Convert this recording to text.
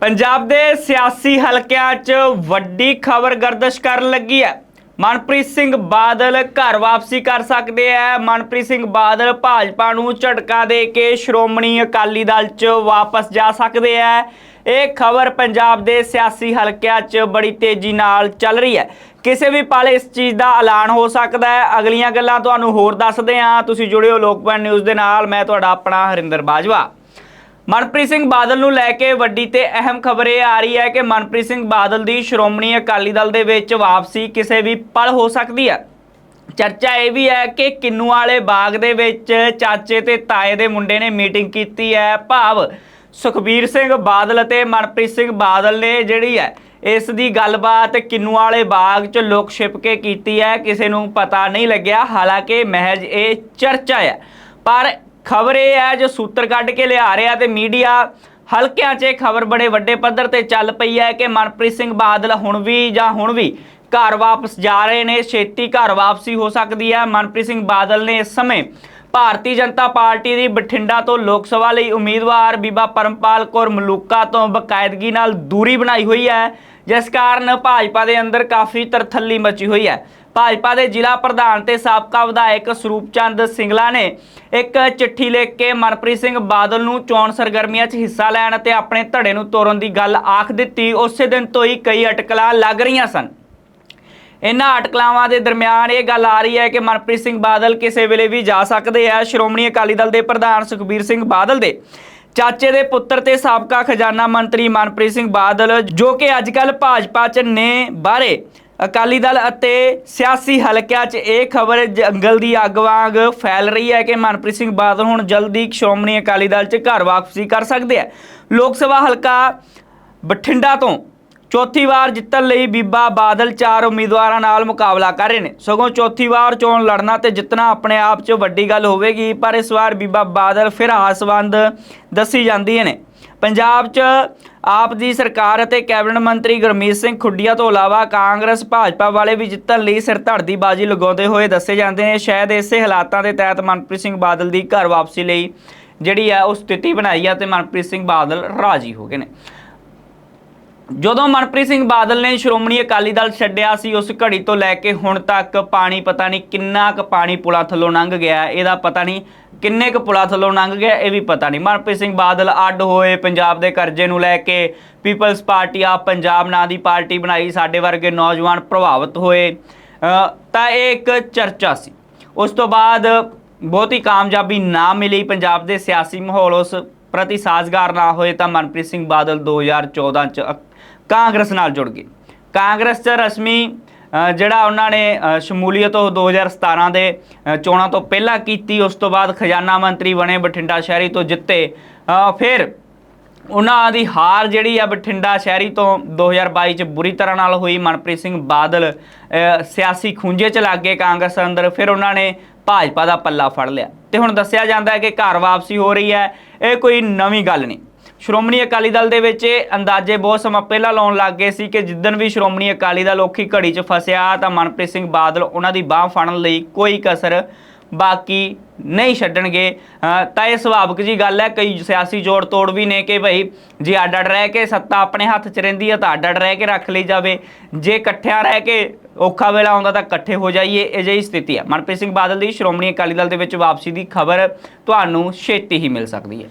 ਪੰਜਾਬ ਦੇ ਸਿਆਸੀ ਹਲਕਿਆਂ 'ਚ ਵੱਡੀ ਖਬਰ ਗਰਦਸ਼ ਕਰਨ ਲੱਗੀ ਹੈ। ਮਨਪ੍ਰੀਤ ਸਿੰਘ ਬਾਦਲ ਘਰ ਵਾਪਸੀ ਕਰ ਸਕਦੇ ਹੈ ਮਨਪ੍ਰੀਤ ਸਿੰਘ ਬਾਦਲ ਭਾਜਪਾ ਨੂੰ ਝਟਕਾ ਦੇ ਕੇ ਸ਼੍ਰੋਮਣੀ ਅਕਾਲੀ ਦਲ 'ਚ ਵਾਪਸ ਜਾ ਸਕਦੇ ਹੈ ਇਹ ਖਬਰ ਪੰਜਾਬ ਦੇ ਸਿਆਸੀ ਹਲਕਿਆਂ 'ਚ ਬੜੀ ਤੇਜ਼ੀ ਨਾਲ ਚੱਲ ਰਹੀ ਹੈ। ਕਿਸੇ ਵੀ ਪਲ ਇਸ ਚੀਜ਼ ਦਾ ਐਲਾਨ ਹੋ ਸਕਦਾ ਹੈ। ਅਗਲੀਆਂ ਗੱਲਾਂ ਤੁਹਾਨੂੰ ਹੋਰ ਦੱਸਦੇ ਹਾਂ। ਤੁਸੀਂ ਜੁੜਿਓ ਲੋਕਪਾਲ ਨਿਊਜ਼ ਦੇ ਨਾਲ। ਮੈਂ ਤੁਹਾਡਾ ਆਪਣਾ ਹਰਿੰਦਰ ਬਾਜਵਾ। ਮਨਪ੍ਰੀਤ ਸਿੰਘ ਬਾਦਲ ਨੂੰ ਲੈ ਕੇ ਵੱਡੀ ਤੇ ਅਹਿਮ ਖਬਰ ਇਹ ਆ ਰਹੀ ਹੈ ਕਿ ਮਨਪ੍ਰੀਤ ਸਿੰਘ ਬਾਦਲ ਦੀ ਸ਼੍ਰੋਮਣੀ ਅਕਾਲੀ ਦਲ ਦੇ ਵਿੱਚ ਵਾਪਸੀ ਕਿਸੇ ਵੀ ਪਲ ਹੋ ਸਕਦੀ ਹੈ। ਚਰਚਾ ਇਹ ਵੀ ਹੈ ਕਿ ਕਿੰਨੂ ਵਾਲੇ ਬਾਗ ਦੇ ਵਿੱਚ ਚਾਚੇ ਤੇ ਤਾਏ ਦੇ ਮੁੰਡੇ ਨੇ ਮੀਟਿੰਗ ਕੀਤੀ ਹੈ। ਭਾਵ ਸੁਖਬੀਰ ਸਿੰਘ ਬਾਦਲ ਅਤੇ ਮਨਪ੍ਰੀਤ ਸਿੰਘ ਬਾਦਲ ਨੇ ਜਿਹੜੀ ਹੈ, ਇਸ ਦੀ ਗੱਲਬਾਤ ਕਿੰਨੂ ਵਾਲੇ ਬਾਗ 'ਚ ਲੋਕ ਛਿਪ ਕੇ ਕੀਤੀ ਹੈ। ਕਿਸੇ ਨੂੰ ਪਤਾ ਨਹੀਂ ਲੱਗਿਆ, ਹਾਲਾਂਕਿ ਮਹਿਜ ਇਹ ਚਰਚਾ ਹੈ। ਪਰ ਖਬਰ ਇਹ ਹੈ ਜੋ ਸੂਤਰ ਕੱਢ ਕੇ ਲਿਆ ਰਿਹਾ ਤੇ ਮੀਡੀਆ ਹਲਕਿਆਂ 'ਚ ਇਹ ਖਬਰ ਬੜੇ ਵੱਡੇ ਪੱਧਰ ਤੇ ਚੱਲ ਪਈ ਹੈ ਕਿ ਮਨਪ੍ਰੀਤ ਸਿੰਘ ਬਾਦਲ ਹੁਣ ਵੀ ਜਾਂ ਹੁਣ ਵੀ ਘਰ ਵਾਪਸ ਜਾ ਰਹੇ ਨੇ, ਛੇਤੀ ਘਰ ਵਾਪਸੀ ਹੋ ਸਕਦੀ ਹੈ। ਮਨਪ੍ਰੀਤ ਸਿੰਘ ਬਾਦਲ ਨੇ ਇਸ ਸਮੇਂ ਭਾਰਤੀ ਜਨਤਾ ਪਾਰਟੀ ਦੀ ਬਠਿੰਡਾ ਤੋਂ ਲੋਕ ਸਭਾ ਲਈ ਉਮੀਦਵਾਰ ਬੀਬਾ ਪਰਮਪਾਲ ਕੌਰ ਮਲੂਕਾ ਤੋਂ ਬਕਾਇਦਗੀ ਨਾਲ ਦੂਰੀ ਬਣਾਈ ਹੋਈ ਹੈ, ਜਿਸ ਕਾਰਨ ਭਾਜਪਾ ਦੇ ਅੰਦਰ ਕਾਫੀ ਤਰਥੱਲੀ ਮਚੀ ਹੋਈ ਹੈ। ਭਾਜਪਾ ਦੇ ਜ਼ਿਲ੍ਹਾ ਪ੍ਰਧਾਨ ਤੇ ਸਾਬਕਾ ਵਿਧਾਇਕ ਸਰੂਪ ਚੰਦ ਸਿੰਗਲਾ ਨੇ ਇੱਕ ਚਿੱਠੀ ਲਿਖ ਕੇ ਮਨਪ੍ਰੀਤ ਸਿੰਘ ਬਾਦਲ ਨੂੰ ਚੋਣ ਸਰਗਰਮੀਆਂ 'ਚ ਹਿੱਸਾ ਲੈਣ ਅਤੇ ਆਪਣੇ ਧੜੇ ਨੂੰ ਤੋੜਨ ਦੀ ਗੱਲ ਆਖ ਦਿੱਤੀ, ਉਸੇ ਦਿਨ ਤੋਂ ਹੀ ਕਈ ਅਟਕਲਾਂ ਲੱਗ ਰਹੀਆਂ ਸਨ। ਇਹਨਾਂ ਅਟਕਲਾਵਾਂ ਦੇ ਦਰਮਿਆਨ ਇਹ ਗੱਲ ਆ ਰਹੀ ਹੈ ਕਿ ਮਨਪ੍ਰੀਤ ਸਿੰਘ ਬਾਦਲ ਕਿਸੇ ਵੇਲੇ ਵੀ ਜਾ ਸਕਦੇ ਆ। ਸ਼੍ਰੋਮਣੀ ਅਕਾਲੀ ਦਲ ਦੇ ਪ੍ਰਧਾਨ ਸੁਖਬੀਰ ਸਿੰਘ ਬਾਦਲ ਦੇ ਚਾਚੇ ਦੇ ਪੁੱਤਰ ਤੇ ਸਾਬਕਾ ਖਜ਼ਾਨਾ ਮੰਤਰੀ ਮਨਪ੍ਰੀਤ ਸਿੰਘ ਬਾਦਲ, ਜੋ ਕਿ ਅੱਜ ਕੱਲ ਭਾਜਪਾ 'ਚ ਨੇ ਬਾਰੇ ਅਕਾਲੀ ਦਲ ਅਤੇ ਸਿਆਸੀ ਹਲਕਿਆਂ 'ਚ ਇਹ ਖਬਰ ਜੰਗਲ ਦੀ ਅੱਗ ਵਾਂਗ ਫੈਲ ਰਹੀ ਹੈ ਕਿ ਮਨਪ੍ਰੀਤ ਸਿੰਘ ਬਾਦਲ ਹੁਣ ਜਲਦੀ ਸ਼੍ਰੋਮਣੀ ਅਕਾਲੀ ਦਲ 'ਚ ਘਰ ਵਾਪਸੀ ਕਰ ਸਕਦੇ ਆ। ਲੋਕ ਸਭਾ ਹਲਕਾ ਬਠਿੰਡਾ ਤੋਂ ਚੌਥੀ ਵਾਰ ਜਿੱਤਣ ਲਈ ਬੀਬਾ ਬਾਦਲ ਚਾਰ ਉਮੀਦਵਾਰਾਂ ਨਾਲ ਮੁਕਾਬਲਾ ਕਰ ਰਹੇ ਨੇ। ਸਗੋਂ ਚੌਥੀ ਵਾਰ ਚੋਣ ਲੜਨਾ ਤੇ ਜਿੱਤਣਾ ਆਪਣੇ ਆਪ 'ਚ ਵੱਡੀ ਗੱਲ ਹੋਵੇਗੀ, ਪਰ ਇਸ ਵਾਰ ਬੀਬਾ ਬਾਦਲ ਫਿਰ ਹਾਸਵੰਦ ਦੱਸੀ ਜਾਂਦੀਆਂ ਨੇ। ਪੰਜਾਬ 'ਚ ਆਪ ਦੀ ਸਰਕਾਰ ਅਤੇ ਕੈਬਨਿਟ ਮੰਤਰੀ ਗੁਰਮੀਤ ਸਿੰਘ ਖੁੱਡੀਆ ਤੋਂ ਇਲਾਵਾ ਕਾਂਗਰਸ, ਭਾਜਪਾ ਵਾਲੇ ਵੀ ਜਿੱਤਣ ਲਈ ਸਿਰ ਧੜ ਦੀ ਬਾਜੀ ਲਗਾਉਂਦੇ ਹੋਏ ਦੱਸੇ ਜਾਂਦੇ ਨੇ। ਸ਼ਾਇਦ ਇਸੇ ਹਾਲਾਤਾਂ ਦੇ ਤਹਿਤ ਮਨਪ੍ਰੀਤ ਸਿੰਘ ਬਾਦਲ ਦੀ ਘਰ ਵਾਪਸੀ ਲਈ ਜਿਹੜੀ ਹੈ ਉਹ ਸਥਿਤੀ ਬਣਾਈ ਆ ਤੇ ਮਨਪ੍ਰੀਤ ਸਿੰਘ ਬਾਦਲ ਰਾਜੀ ਹੋ ਗਏ ਨੇ। ਜਦੋਂ ਮਨਪ੍ਰੀਤ ਸਿੰਘ ਬਾਦਲ ਨੇ ਸ਼੍ਰੋਮਣੀ ਅਕਾਲੀ ਦਲ ਛੱਡਿਆ ਸੀ, ਉਸ ਘੜੀ ਤੋਂ ਲੈ ਕੇ ਹੁਣ ਤੱਕ ਪਾਣੀ ਪਤਾ ਨਹੀਂ ਕਿੰਨਾ ਕੁ ਪਾਣੀ ਪੁਲਾਂ ਥੱਲੋਂ ਲੰਘ ਗਿਆ। ਇਹਦਾ ਪਤਾ ਨਹੀਂ ਕਿੰਨੇ ਕੁ ਪੁਲਾਂ ਥੱਲੋਂ ਲੰਘ ਗਿਆ, ਇਹ ਵੀ ਪਤਾ ਨਹੀਂ। ਮਨਪ੍ਰੀਤ ਸਿੰਘ ਬਾਦਲ ਅੱਡ ਹੋਏ ਪੰਜਾਬ ਦੇ ਕਰਜ਼ੇ ਨੂੰ ਲੈ ਕੇ ਪੀਪਲਸ ਪਾਰਟੀ ਆ ਪੰਜਾਬ ਨਾਂ ਦੀ ਪਾਰਟੀ ਬਣਾਈ, ਸਾਡੇ ਵਰਗੇ ਨੌਜਵਾਨ ਪ੍ਰਭਾਵਿਤ ਹੋਏ। ਤਾਂ ਇਹ ਇੱਕ ਚਰਚਾ ਸੀ। ਉਸ ਤੋਂ ਬਾਅਦ ਬਹੁਤੀ ਕਾਮਯਾਬੀ ਨਾ ਮਿਲੀ, ਪੰਜਾਬ ਦੇ ਸਿਆਸੀ ਮਾਹੌਲ ਉਸ ਪ੍ਰਤੀ ਸਾਜ਼ਗਾਰ ਨਾ ਹੋਏ ਤਾਂ ਮਨਪ੍ਰੀਤ ਸਿੰਘ ਬਾਦਲ 2014 ਚ ਕਾਂਗਰਸ ਨਾਲ ਜੁੜ ਗਏ। ਕਾਂਗਰਸ 'ਚ ਰਸਮੀ ਜਿਹੜਾ ਉਹਨਾਂ ਨੇ ਅ, ਸ਼ਮੂਲੀਅਤ ਉਹ 2017 ਦੇ ਚੋਣਾਂ ਤੋਂ ਪਹਿਲਾਂ ਕੀਤੀ ਉਸ ਤੋਂ ਬਾਅਦ ਖਜ਼ਾਨਾ ਮੰਤਰੀ ਬਣੇ ਬਠਿੰਡਾ ਸ਼ਹਿਰੀ ਤੋਂ ਜਿੱਤੇ। ਫਿਰ ਉਹਨਾਂ ਦੀ ਹਾਰ ਜਿਹੜੀ ਆ ਬਠਿੰਡਾ ਸ਼ਹਿਰੀ ਤੋਂ 2022 ਚ ਬੁਰੀ ਤਰ੍ਹਾਂ ਨਾਲ ਹੋਈ। ਮਨਪ੍ਰੀਤ ਸਿੰਘ ਬਾਦਲ ਸਿਆਸੀ ਖੁੰਝੇ ਚ ਲੱਗ ਗਏ ਕਾਂਗਰਸ ਅੰਦਰ। ਫਿਰ ਉਹਨਾਂ ਨੇ ਭਾਜਪਾ ਦਾ ਪੱਲਾ ਫੜ ਲਿਆ। ਤੇ ਹੁਣ ਦੱਸਿਆ ਜਾਂਦਾ ਹੈ ਕਿ ਘਰ ਵਾਪਸੀ ਹੋ ਰਹੀ ਹੈ, ਇਹ ਕੋਈ ਨਵੀਂ ਗੱਲ ਨਹੀਂ। ਸ਼੍ਰੋਮਣੀ ਅਕਾਲੀ ਦਲ ਦੇ ਵਿੱਚ ਇਹ ਅੰਦਾਜ਼ੇ ਬਹੁਤ ਸਮਾਂ ਪਹਿਲਾਂ ਲਾਉਣ ਲੱਗ ਗਏ ਸੀ ਕਿ ਜਿੱਦਣ ਵੀ ਸ਼੍ਰੋਮਣੀ ਅਕਾਲੀ ਦਲ ਔਖੀ ਘੜੀ 'ਚ ਫਸਿਆ ਤਾਂ ਮਨਪ੍ਰੀਤ ਸਿੰਘ ਬਾਦਲ ਉਹਨਾਂ ਦੀ ਬਾਹ ਫੜਨ ਲਈ ਕੋਈ ਕਸਰ ਬਾਕੀ ਨਹੀਂ ਛੱਡਣਗੇ। ਤਾਂ ਇਹ ਸੁਭਾਵਿਕ ਜੀ ਗੱਲ ਹੈ, ਕਈ ਸਿਆਸੀ ਜੋੜ ਤੋੜ ਵੀ ਨੇ ਕਿ ਭਾਈ ਜੇ ਅੱਡ ਅੱਡ ਰਹਿ ਕੇ ਸੱਤਾ ਆਪਣੇ ਹੱਥ 'ਚ ਰਹਿੰਦੀ ਹੈ ਤਾਂ ਅੱਡ ਅੱਡ ਰਹਿ ਕੇ ਰੱਖ ਲਈ ਜਾਵੇ। ਜੇ ਇਕੱਠਿਆਂ ਰਹਿ ਕੇ ਔਖਾ ਵੇਲਾ ਆਉਂਦਾ, ਤਾਂ ਇਕੱਠੇ ਹੋ ਜਾਈਏ ਅਜਿਹੀ ਸਥਿਤੀ ਹੈ। ਮਨਪ੍ਰੀਤ ਸਿੰਘ ਬਾਦਲ ਦੀ ਸ਼੍ਰੋਮਣੀ ਅਕਾਲੀ ਦਲ ਦੇ ਵਿੱਚ ਵਾਪਸੀ ਦੀ ਖਬਰ ਤੁਹਾਨੂੰ ਛੇਤੀ ਹੀ ਮਿਲ ਸਕਦੀ ਹੈ।